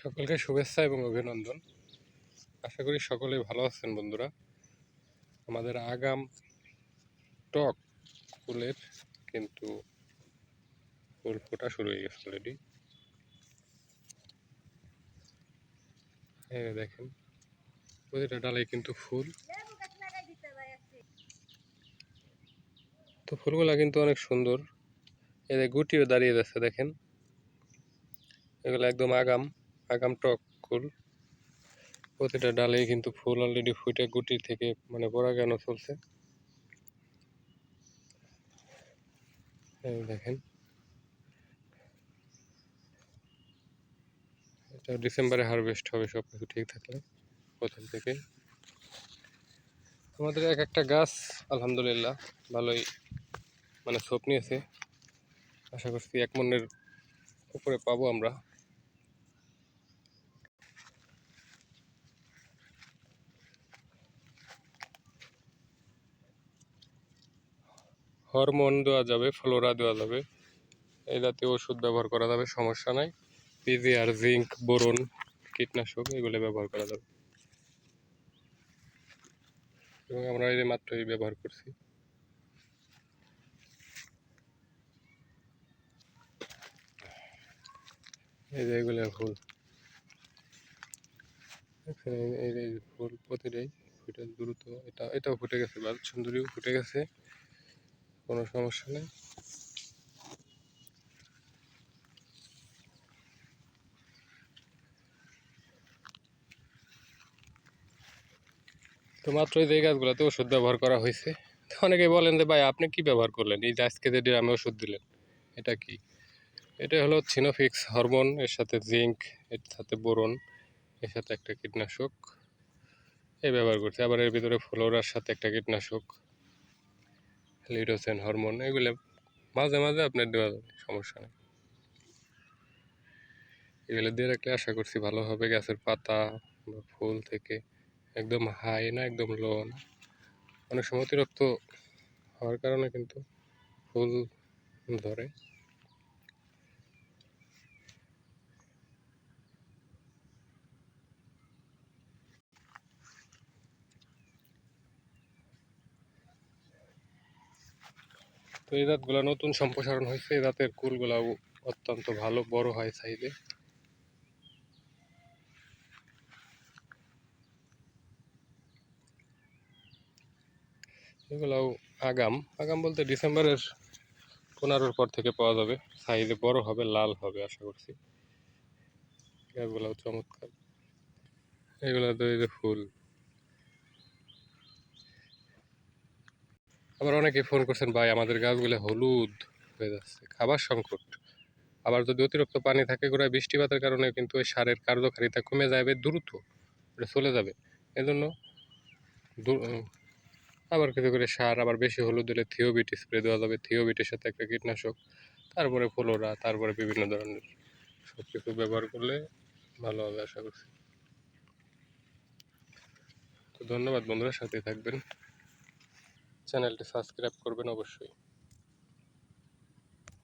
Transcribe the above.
সকলকে শুভেচ্ছা এবং অভিনন্দন। আশা করি সকলে ভালো আছেন বন্ধুরা। আমাদের আগাম টক ফুলের কিন্তু ফুল ফোটা শুরু হয়ে গেছে অলরেডি এই দেখেন, প্রতিটা ডালে কিন্তু ফুল। তো ফুলগুলা কিন্তু অনেক সুন্দর। এদের গুটিও দাঁড়িয়ে যাচ্ছে, দেখেন। এগুলো একদম আগাম। আগাম টক ফুল। প্রতিটা ডালেই কিন্তু ফুল অলরেডি ফুটে গুটি থেকে মানে পরাগানো চলছে? দেখেন। এটা ডিসেম্বরে হারভেস্ট হবে সব কিছু ঠিক থাকলে প্রথম থেকে আমাদের এক একটা গাছ, আলহামদুলিল্লাহ, ভালোই মানে ছোপ নিয়েছে। আশা করছি এক মনের উপরে পাবো আমরা। হরমোন দেওয়া যাবে, ফ্লোরা দেওয়া যাবে। এই জাতীয় ওষুধ ব্যবহার করা যাবে, সমস্যা নাই। পিজিআর জিঙ্ক বোরন, কীটনাশক, এগুলো ব্যবহার করা যাবে। এবং আমরা এই মাত্রই ব্যবহার করছি। এই যে এগুলো ফুল। এই- ফুল প্রতিটাই ফুটে দ্রুত। এটা, এটাও ফুটে গেছে বা সুন্দরীও ফুটে গেছে। কোনো সমস্যা নেই। তো মাত্র যে গাছগুলোতে ওষুধ ব্যবহার করা হয়েছে। তো অনেকে বলেন যে, ভাই, আপনি কি ব্যবহার করলেন? এই আজকে যে ড্রামে ওষুধ দিলেন, এটা কি? এটা হলো ছিনোফিক্স হরমোন এর সাথে জিঙ্ক এর সাথে বোরন, এর সাথে একটা কীটনাশক। এই ব্যবহার করছে। আবার এর ভিতরে ফ্লোরার সাথে একটা কীটনাশক। লিডোসেন হরমোন এগুলো মাঝে মাঝে আপনার দেওয়া যাবে সমস্যা নেই। এগুলো দিয়ে রাখলে আশা করছি ভালো হবে, গাছের পাতা বা ফুল থেকে একদম হাই না, একদম লো না। অনেক সময় অতিরিক্ত হওয়ার কারণে কিন্তু ফুল ধরে। তো এই দাঁতগুলো নতুন সম্প্রসারণ হয়েছে। এই দাঁতের কুলগুলাও অত্যন্ত ভালো, বড় হয় সাইজে। এগুলাও আগাম। আগাম বলতে ডিসেম্বরের পনেরোর পর থেকে পাওয়া যাবে। সাইজে বড় হবে, লাল হবে, আশা করছি। গাছগুলাও চমৎকার। এগুলা তো এই যে ফুল। আবার অনেকে ফোন করছেন, ভাই, আমাদের গাছগুলো হলুদ হয়ে যাচ্ছে, খাবার সংকট। আবার যদি অতিরিক্ত পানি থাকে, গোড়ায় বৃষ্টিপাতের কারণে কিন্তু ওই সারের কার্যকারিতা কমে যাবে, দ্রুত এটা চলে যাবে। এজন্য আবার কিছু করে সার, আবার বেশি হলুদ দিলে থিওবিট স্প্রে দেওয়া যাবে। থিওবিটের সাথে একটা কীটনাশক, তারপরে ফ্লোরা, তারপরে বিভিন্ন ধরনের সব কিছু ব্যবহার করলে ভালো হবে, আশা করছি। তো ধন্যবাদ বন্ধুরা সাথে থাকবেন। চ্যানেলটি সাবস্ক্রাইব করবেন অবশ্যই।